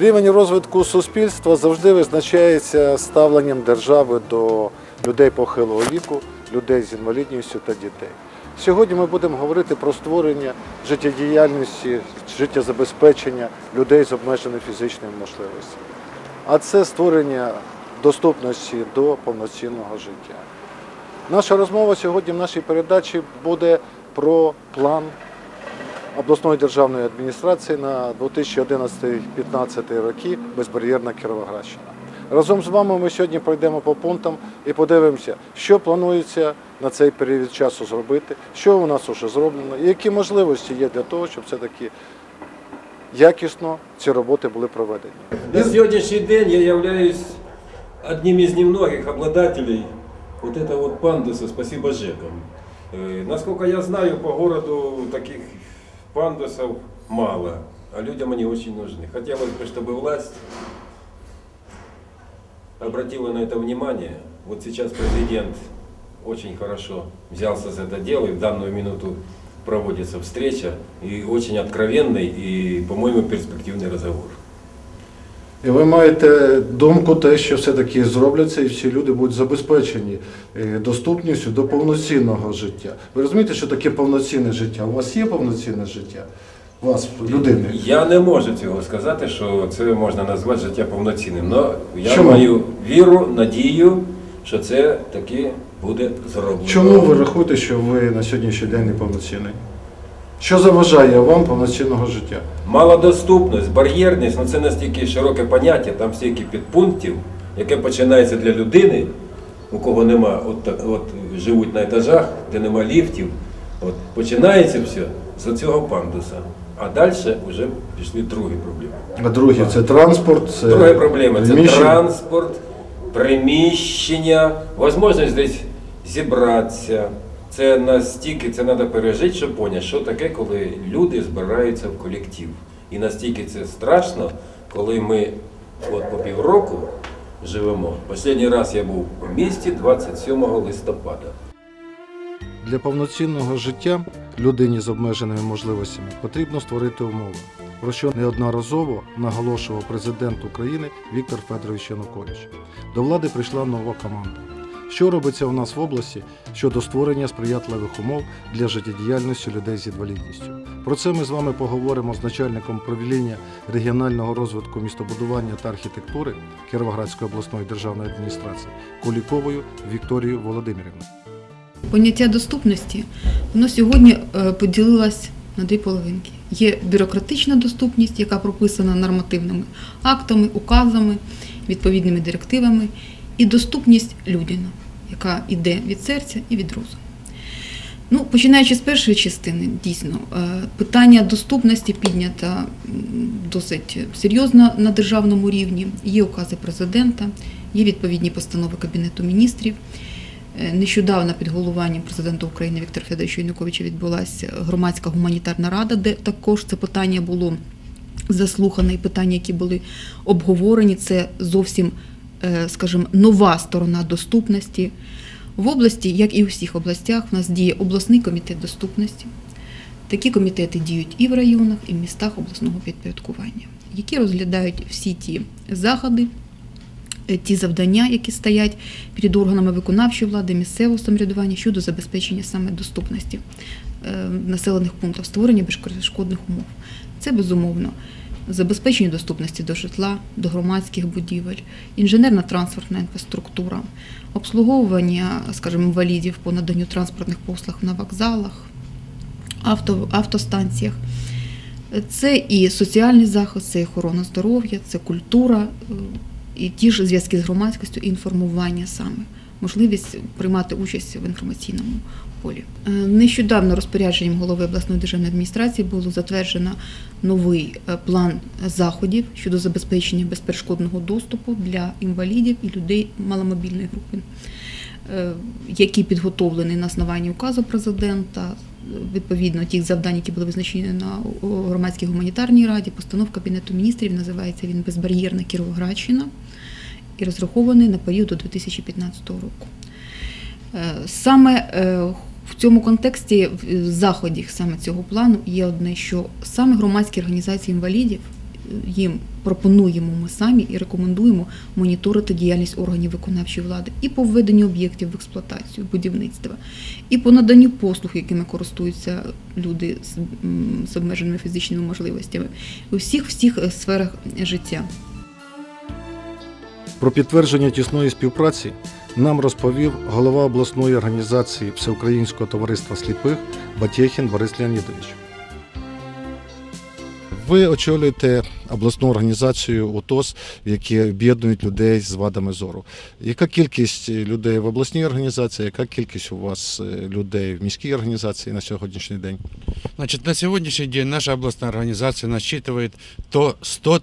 Рівень розвитку суспільства завжди визначається ставленням держави до людей похилого віку, людей з інвалідністю та дітей. Сьогодні ми будемо говорити про створення життєдіяльності, життєзабезпечення людей з обмеженою фізичною можливостями. А це створення доступності до повноцінного життя. Наша розмова сьогодні в нашій передачі буде про план обласної державної адміністрації на 2011-2015 роки безбар'єрна Кіровоградщина. Разом з вами ми сьогодні пройдемо по пунктам і подивимося, що планується на цей період часу зробити, що у нас вже зроблено, і які можливості є для того, щоб все-таки якісно ці роботи були проведені. На сегодняшний день я являюсь одним из немногих обладателей вот этого вот пандуса «Спасибо Жекам». Э, Насколько я знаю, по городу таких пандусов мало, а людям они очень нужны. Хотелось бы, чтобы власть обратила на это внимание. Вот сейчас президент очень хорошо взялся за это дело, и в данную минуту проводится встреча, и очень откровенный и, по-моему, перспективный разговор. І ви маєте думку те, що все-таки зробляться і всі люди будуть забезпечені е, доступністю до повноцінного життя. Ви розумієте, що таке повноцінне життя? У вас є повноцінне життя? У вас, людини? Я не можу цього сказати, що це можна назвати життя повноцінним. Але я Чому? маю віру, надію, що це таки буде зроблено. Чому ви рахуєте, що ви на сьогоднішній день не повноцінний? Що заважає вам повноцінного життя? Малодоступність, бар'єрність ну це настільки широке поняття, там стільки підпунктів, яке починається для людини, у кого нема, от, от живуть на етажах, де нема ліфтів. От починається все з цього пандуса. А далі вже пішли другі проблеми. А друге, це транспорт, це Друга проблема це транспорт, приміщення, можливість десь зібратися. Це настільки це треба пережити, щоб поняти, що таке, коли люди збираються в колектив. І настільки це страшно, коли ми от по півроку живемо. Останній раз я був у місті 27 листопада. Для повноцінного життя людині з обмеженими можливостями потрібно створити умови, про що неодноразово наголошував президент України Віктор Федорович Янукович. До влади прийшла нова команда. Що робиться у нас в області щодо створення сприятливих умов для життєдіяльності людей з інвалідністю? Про це ми з вами поговоримо з начальником управління регіонального розвитку містобудування та архітектури Кіровоградської обласної державної адміністрації Куліковою Вікторією Володимирівною. Поняття доступності воно сьогодні е, поділилось на дві половинки. Є бюрократична доступність, яка прописана нормативними актами, указами, відповідними директивами, і доступність людяна, яка йде від серця і від розуму. Ну, починаючи з першої частини, дійсно, е, питання доступності піднято досить серйозно на державному рівні. Є укази президента, є відповідні постанови Кабінету міністрів. Е, Нещодавно під головуванням президента України Віктора Федоровича Януковича відбулася громадська гуманітарна рада, де також це питання було заслухане, і питання, які були обговорені, це зовсім, скажімо, нова сторона доступності. В області, як і у всіх областях, в нас діє обласний комітет доступності. Такі комітети діють і в районах, і в містах обласного підпорядкування, які розглядають всі ті заходи, е, ті завдання, які стоять перед органами виконавчої влади, місцевого самоврядування щодо забезпечення саме доступності е, населених пунктів, створення безперешкодних умов. Це безумовно забезпечення доступності до житла, до громадських будівель, інженерна транспортна інфраструктура, обслуговування, скажімо, інвалідів по наданню транспортних послуг на вокзалах, авто, автостанціях. Це і соціальний захист, це і охорона здоров'я, це культура, е, і ті ж зв'язки з громадськістю, і інформування саме, можливість приймати участь в інформаційному полі. Е, Нещодавно розпорядженням голови обласної державної адміністрації було затверджено новий е, план заходів щодо забезпечення безперешкодного доступу для інвалідів і людей маломобільної групи, е, який підготовлений на основанні указу президента. Відповідно тих завдань, які були визначені на громадській гуманітарній раді, постанов Кабінету міністрів називається він Безбар'єрна Кіровоградщина і розрахований на період до 2015 року. Е, Саме е, в цьому контексті в заході саме цього плану є одне, що саме громадські організації інвалідів, їм пропонуємо ми самі і рекомендуємо моніторити діяльність органів виконавчої влади і по введенню об'єктів в експлуатацію, будівництва, і по наданню послуг, якими користуються люди з, обмеженими фізичними можливостями у всіх всіх е, сферах життя. Про підтвердження тісної співпраці нам розповів голова обласної організації Всеукраїнського товариства сліпих Батєхін Борис Леонідович. Ви очолюєте обласну організацію УТОС, які об'єднують людей з вадами зору. Яка кількість людей в обласній організації, яка кількість у вас е, людей в міській організації на сьогоднішній день? Значит, на сегодняшний день наша областная организация насчитывает то 100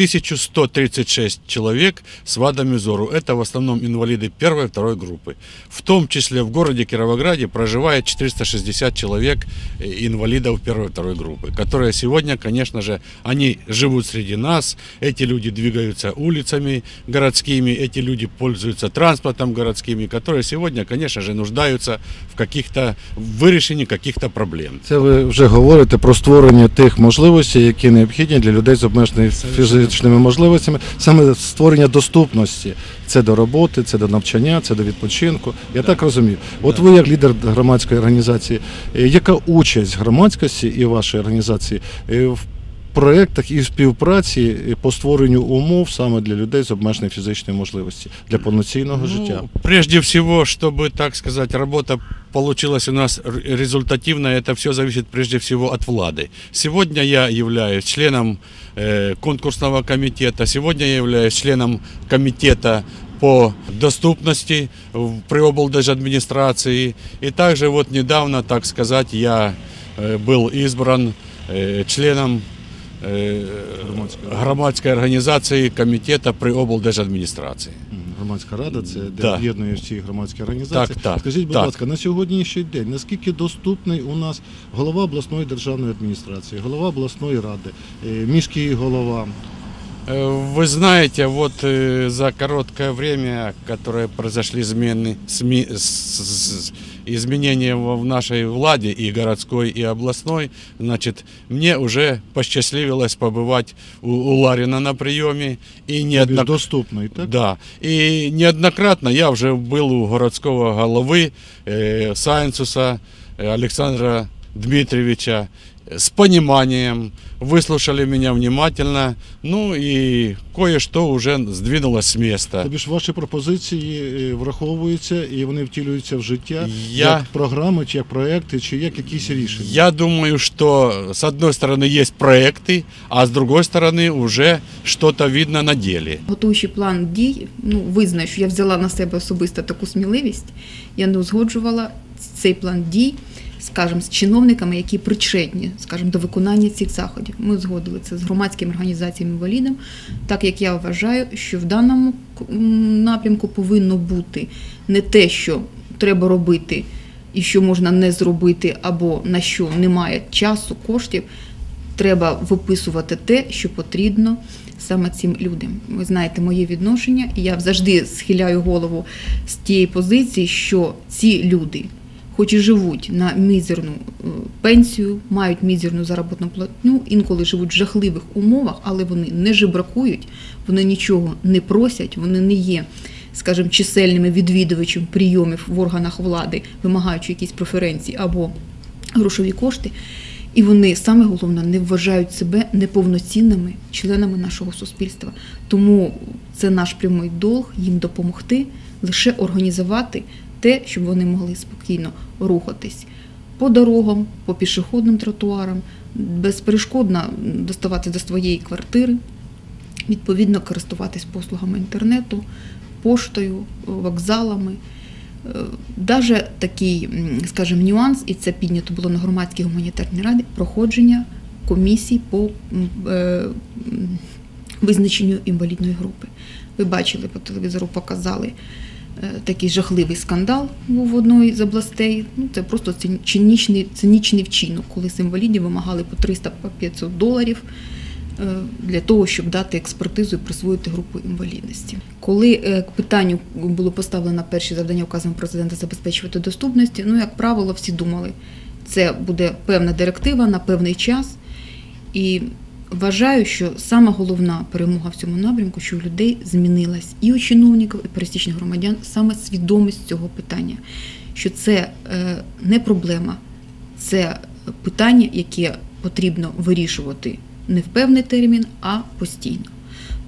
1136 человек с вадами зору. Это в основном инвалиды первой и второй группы. В том числе в городе Кировограде проживает 460 человек э, инвалидов первой и второй группы, которые сегодня, конечно же, они живут среди нас. Эти люди двигаются улицами городскими, эти люди пользуются транспортом городскими, которые сегодня, конечно же, нуждаются в каких-то в вирішенні каких-то проблем. Це ви вже говорите про створення тих можливостей, які необхідні для людей з обмеженими фізичними можливостями, саме створення доступності. Це до роботи, це до навчання, це до відпочинку. Я так розумію. От ви, як лідер громадської організації, е, яка участь громадськості і вашої організації е, в проєктах і співпраці е, по створенню умов саме для людей з обмеженою фізичною можливості для повноцінного Ну, життя? Прежде всего, чтобы, так сказать, работа получилась у нас р- результативная, это все зависит прежде всего от влады. Сегодня я являюсь членом э, конкурсного комитета, сегодня я являюсь членом комитета по доступности в- при облдержадминистрации. И также вот недавно, так сказать, я э, был избран э, членом Громадской громадской организации комитета при облдержадминистрации. Мгм. Громадська рада це де Да. об'єднує всі громадські організації. Так, так, Скажіть, будь так. ласка, на сьогоднішній день наскільки доступний у нас голова обласної державної адміністрації, голова обласної ради, е, міський голова? Э, Вы знаете, вот э, за короткое время, которое произошли измены, сми- с- с- изменения в в нашей владе и городской, и областной, значит, мне уже посчастливилось побывать у, у Ларина на приеме и Більш неоднократно. доступний, так? Да. И неоднократно я уже был у городского головы э, Сайнцуса э, Александра Дмитриевича э, с пониманием, выслушали меня внимательно, ну и кое-что уже сдвинулось с места. Тобі ж ваші пропозиції е, враховуються і вони втілюються в життя Я- як програми, чи як проекти, чи як якісь рішення. Я думаю, что с одной стороны есть проекты, а с другой стороны уже что-то видно на деле. Готуючи план дій, ну визнаю, що я взяла на себе особисто таку сміливість. Я не узгоджувала цей план дій, скажімо, з чиновниками, які причетні, скажімо, до виконання цих заходів. Ми узгодили це з громадськими організаціями інвалідів, так як я вважаю, що в даному напрямку повинно бути не те, що треба робити. І що можна не зробити, або на що немає часу, коштів, треба виписувати те, що потрібно саме цим людям. Ви знаєте моє відношення, і я завжди схиляю голову з тієї позиції, що ці люди, хоч і живуть на мізерну е, пенсію, мають мізерну заробітну платню, інколи живуть в жахливих умовах, але вони не жебракують, вони нічого не просять, вони не є. Скажімо, чисельними відвідувачем прийомів в органах влади, вимагаючи якісь преференції або грошові кошти, і вони саме головне не вважають себе неповноцінними членами нашого суспільства. Тому це наш прямий долг їм допомогти, лише організувати те, щоб вони могли спокійно рухатись по дорогам, по пішохідним тротуарам, безперешкодно доставати до своєї квартири, відповідно користуватись послугами інтернету, поштою, вокзалами. Даже такий, скажімо, нюанс, і це піднято було на громадській гуманітарній раді, проходження комісій по е, визначенню інвалідної групи. Ви бачили по телевізору, показали е, такий жахливий скандал був в одної з областей. Ну, це просто цинічний, цинічний вчинок, коли з інвалідів вимагали по 300 по 500 доларів е, для того, щоб дати експертизу і присвоїти групу інвалідності. Коли е, к питанню було поставлено перші завдання указом президента забезпечувати доступності, ну як правило, всі думали, це буде певна директива на певний час. І Вважаю, що сама головна перемога в цьому напрямку, що у людей змінилась і у чиновників, і пересічних громадян саме свідомість цього питання, що це е, не проблема, це питання, яке потрібно вирішувати не в певний термін, а постійно.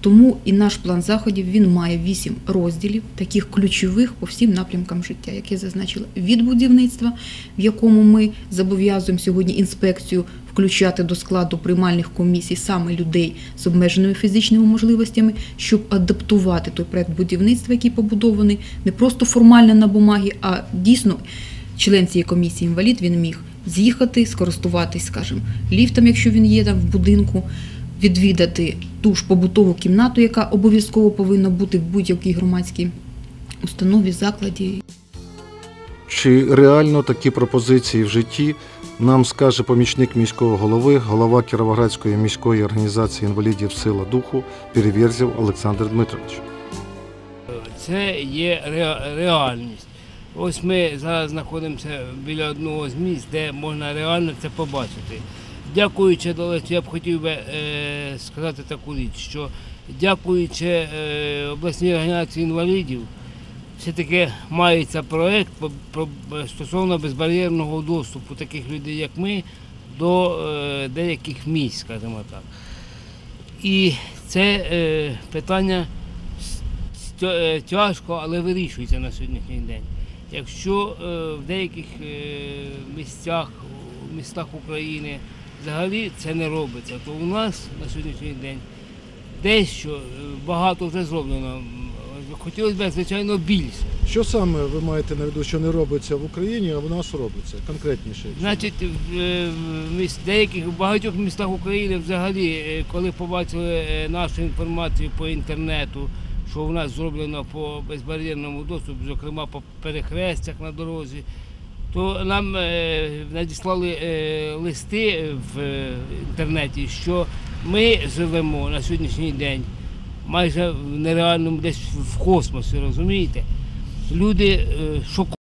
Тому і наш план заходів він має вісім розділів, таких ключових по всім напрямкам життя, як я зазначила, від будівництва, в якому ми зобов'язуємо сьогодні інспекцію включати до складу приймальних комісій саме людей з обмеженими фізичними можливостями, щоб адаптувати той проект будівництва, який побудований, не просто формально на бумагі, а дійсно член цієї комісії інвалід він міг з'їхати, скористуватись, скажімо, ліфтом, якщо він є там в будинку, відвідати ту ж побутову кімнату, яка обов'язково повинна бути в будь-якій громадській установі, закладі. Чи реально такі пропозиції в житті нам скаже помічник міського голови, голова Кіровоградської міської організації інвалідів сила духу Переверзів Олександр Дмитрович. Це є ре- реальність. Ось ми зараз знаходимося біля одного з місць, де можна реально це побачити. Дякуючи Долець, я б хотів би е, сказати таку річ, що дякуючи е, обласній організації інвалідів, все-таки мається проєкт стосовно безбар'єрного доступу таких людей, як ми, до е, деяких місць, скажімо так. І це е, питання е, тяжко, але вирішується на сьогоднішній день. Якщо в деяких місцях, містах України взагалі це не робиться, то у нас на сьогоднішній день дещо багато вже зроблено. Хотілося б, звичайно, більше. Що саме ви маєте на виду, що не робиться в Україні, а в нас робиться конкретніше? Значить, в е, в міс- деяких в багатьох містах України взагалі, е, коли побачили е, нашу інформацію по інтернету, що в нас зроблено по безбар'єрному доступу, зокрема по перехрестях на дорозі, то нам е, надіслали е, листи в е, інтернеті, що ми живемо на сьогоднішній день майже в нереальному десь в космосі, розумієте? Люди шокують. шоковані.